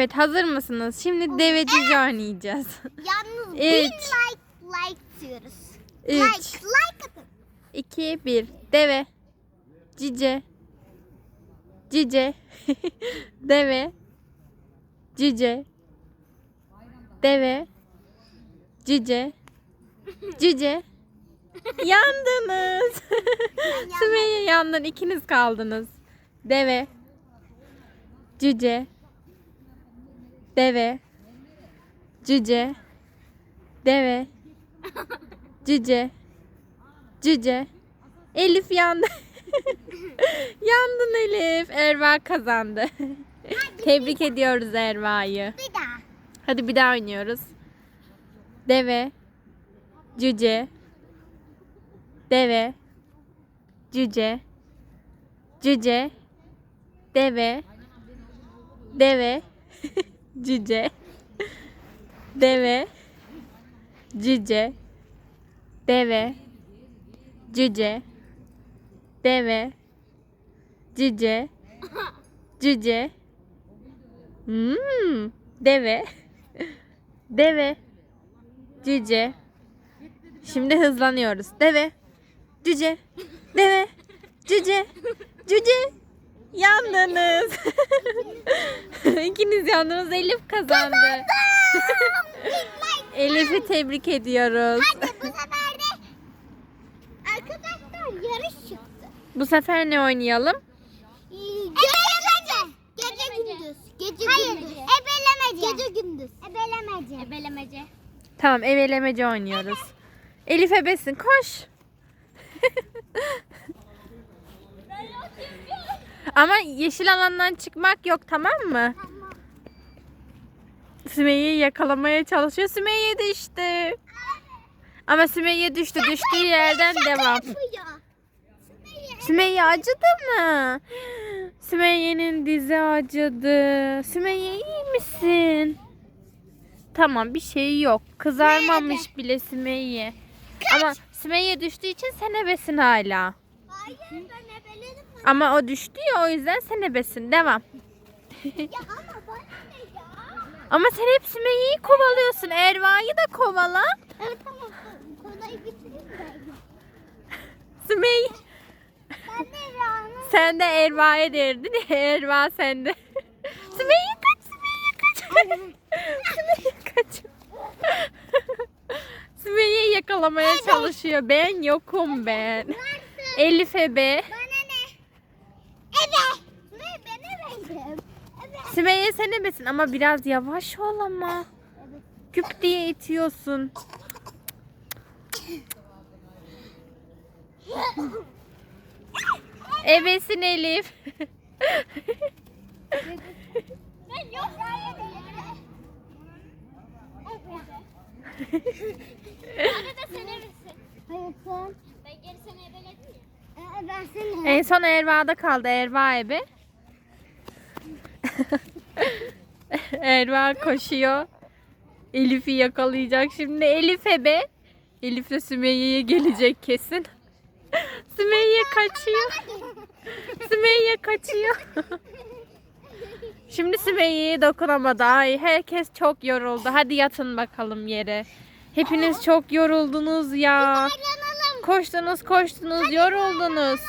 Evet hazır mısınız? Şimdi deve cici oynayacağız. Yalnız Üç. bin like like diyoruz. Üç. Like like atın. 2 1 Deve Cice Cice Deve Cice Deve Cice Cice Yandınız. Sümeyye yandın. ikiniz kaldınız. Deve Cüce Deve Cüce Deve Cüce Cüce. Elif yandı. Yandın Elif. Erva kazandı. Tebrik ediyoruz Erva'yı. Bir daha. Hadi bir daha oynuyoruz. Deve. Cüce. Deve. Cüce. Cüce. Deve. Deve. Cüce. Deve. Cüce. Deve. Cüce. Deve. Cüce. Cüce. Hmm. Deve. Deve. Cüce. Şimdi hızlanıyoruz. Deve. Cüce. Deve. Cüce. Cüce. Yandınız. İkiniz yandınız. Elif kazandı. Elif'i tebrik ediyoruz. Hadi bu sefer de arkadaşlar yarış çıktı. Bu sefer ne oynayalım? Ebelemece. Gece gündüz. Gece gündüz. Ebelemece. Gece gündüz. Ebelemece. Ebelemece. Tamam evelemece oynuyoruz. Elif ebesin koş. Ama yeşil alandan çıkmak yok tamam mı? Tamam. Sümeyye'yi yakalamaya çalışıyor. Sümeyye düştü. Ama Sümeyye düştü. Düştüğü yerden devam. Sümeyye. Acıdı mı? Sümeyye'nin dizi acıdı. Sümeyye iyi misin? Tamam bir şey yok. Kızarmamış bile Sümeyye. Ama Sümeyye düştüğü için sen ebesin hala. Hayır ben ebeledim. Ama o düştü ya o yüzden sen ebesin. Devam. Ya ama bana? Ama sen hep Sümeyye'yi kovalıyorsun. Erva'yı da kovala. Evet tamam. Kolayı bitireyim ben. Sümeyye. Ben de Ra'nın Sen de Erva'ya derdin. Erva sende. Sümeyye kaç, Sümeyye kaç. Sümeyye kaç. Sümeyye yakalamaya çalışıyor. Ben yokum ben. Elif ebe. Bana ne? Evet. Ve ben ebeydim. Evet. Sümeyye sen ebesin ama biraz yavaş ol ama. Küp diye itiyorsun. Ebesin Elif. Ben yok. Arada sen ebesin. Hayır sen. Ben geri seni ebeledim ya. Ben seni. En son Erva'da kaldı. Erva ebe. Erva koşuyor. Elif'i yakalayacak şimdi. Elif ebe. Elif de Sümeyye'ye gelecek kesin. Sümeyye kaçıyor. Sümeyye kaçıyor. Şimdi Sümeyye'ye dokunamadı. Ay herkes çok yoruldu. Hadi yatın bakalım yere. Hepiniz çok yoruldunuz ya. Koştunuz koştunuz yoruldunuz.